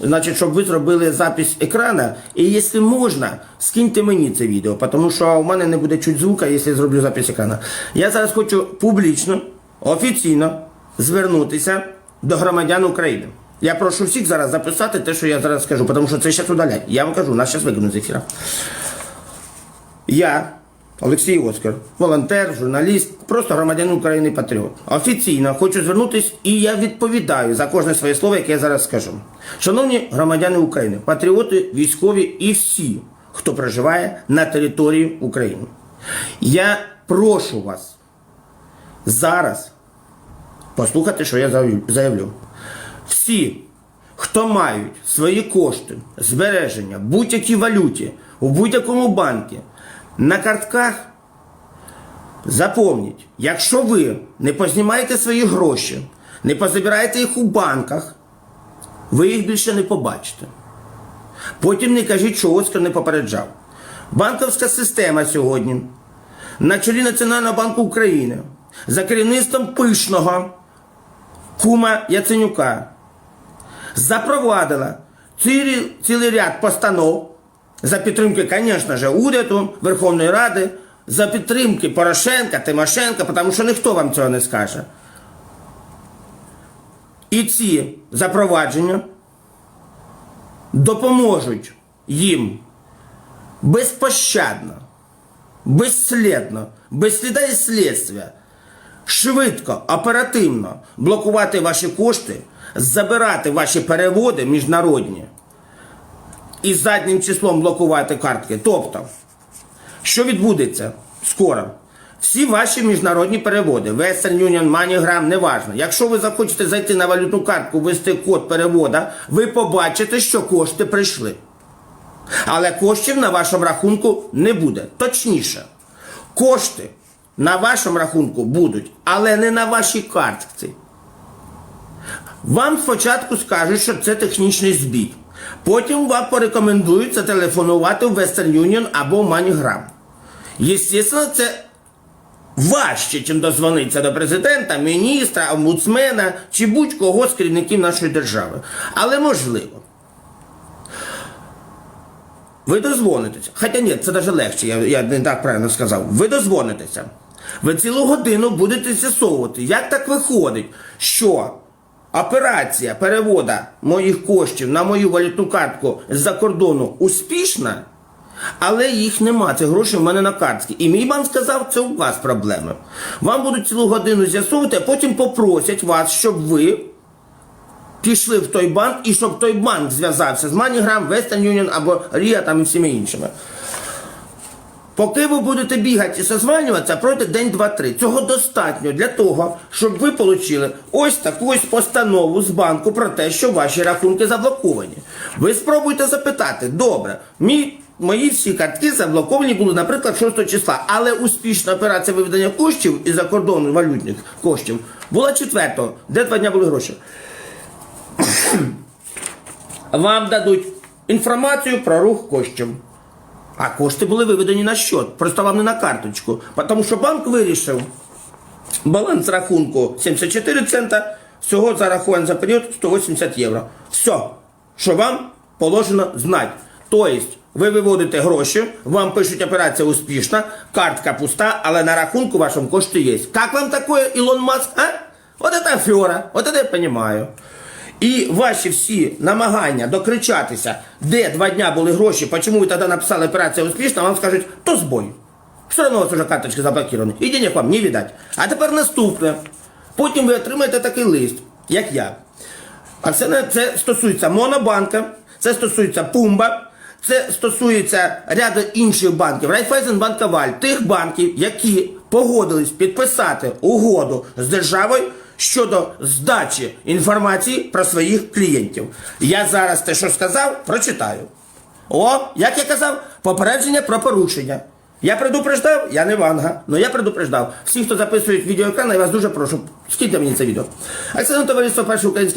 значить, щоб ви зробили запис екрана. І якщо можна, скиньте мені це відео, тому що у мене не буде чуть звука, якщо я зроблю запис екрана. Я зараз хочу публічно, офіційно звернутися до громадян України. Я прошу всіх зараз записати те, що я зараз скажу, тому що це зараз удалять. Я вам кажу, нас зараз викинуть з ефіра. Я, Олексій Оскар, волонтер, журналіст, просто громадянин України патріот. Офіційно хочу звернутися і я відповідаю за кожне своє слово, яке я зараз скажу. Шановні громадяни України, патріоти, військові і всі, хто проживає на території України. Я прошу вас зараз послухати, що я заявлю-. Всі, хто мають свої кошти, збереження будь-якій валюті, у будь-якому банку, на картках, запомніть, якщо ви не познімаєте свої гроші, не позабираєте їх у банках, ви їх більше не побачите. Потім не кажіть, що Оскар не попереджав. Банківська система сьогодні на чолі Національного банку України за керівництвом пишного кума Яценюка запровадила цілий, цілий ряд постанов за підтримки, звісно ж, уряду, Верховної Ради, за підтримки Порошенка, Тимошенка, тому що ніхто вам цього не скаже. І ці запровадження допоможуть їм безпощадно, безслідно, без сліда і слідства швидко, оперативно блокувати ваші кошти, забирати ваші переводи міжнародні і заднім числом блокувати картки. Тобто, що відбудеться скоро? Всі ваші міжнародні переводи, Western Union, MoneyGram, неважно. Якщо ви захочете зайти на валютну картку, ввести код перевода, ви побачите, що кошти прийшли. Але коштів на вашому рахунку не буде. Точніше, кошти на вашому рахунку будуть, але не на вашій картці. Вам спочатку скажуть, що це технічний збій. Потім вам порекомендують зателефонувати в Western Union або MoneyGram. Єстественно, це важче, чим дозвонитися до президента, міністра, омбудсмена чи будь-кого з керівників нашої держави. Але можливо. Ви дозвонитеся. Хоча ні, це навіть легше, я, я не так правильно сказав. Ви дозвонитеся. Ви цілу годину будете з'ясовувати, як так виходить, що операція перевода моїх коштів на мою валютну картку з-за кордону успішна, але їх нема. Це гроші в мене на картці. І мій банк сказав, це у вас проблеми. Вам будуть цілу годину з'ясовувати, а потім попросять вас, щоб ви пішли в той банк і щоб той банк зв'язався з MoneyGram, Western Union або RIA там і всіми іншими. Поки ви будете бігати і созванюватися, пройде день, два, три. Цього достатньо для того, щоб ви отримали ось таку постанову з банку про те, що ваші рахунки заблоковані. Ви спробуйте запитати, добре, мій, мої всі картки заблоковані були, наприклад, 6 числа, але успішна операція виведення коштів із-за кордону валютних коштів була 4-го, де два дня були гроші. Вам дадуть інформацію про рух коштів. А кошти були виведені на счет, просто вам не на карточку. Тому що банк вирішив баланс рахунку 74 цента, всього зараховано за період 180 євро. Все, що вам положено знати. Тобто, ви виводите гроші, вам пишуть операція успішна, картка пуста, але на рахунку вашому кошти є. Як вам таке, Ілон Маск? А? Вот это афера, вот это я понимаю. І ваші всі намагання докричатися, де два дня були гроші, чому ви тоді написали операція успішна, вам скажуть, то збой. Все одно у вас уже карточки заблоковані. І денег вам не віддать. А тепер наступне. Потім ви отримаєте такий лист, як я. А не- це стосується Монобанка, це стосується Пумба, це стосується ряду інших банків, Райфайзенбанк Каваль, тих банків, які погодились підписати угоду з державою щодо здачі інформації про своїх клієнтів. Я зараз те, що сказав, прочитаю. О, як я казав, попередження про порушення. Я предупреждав, я не ванга, але я предупреждав. Всі, хто записують відеоекран, я вас дуже прошу, скиньте мені це відео. Акціонне товариство перший український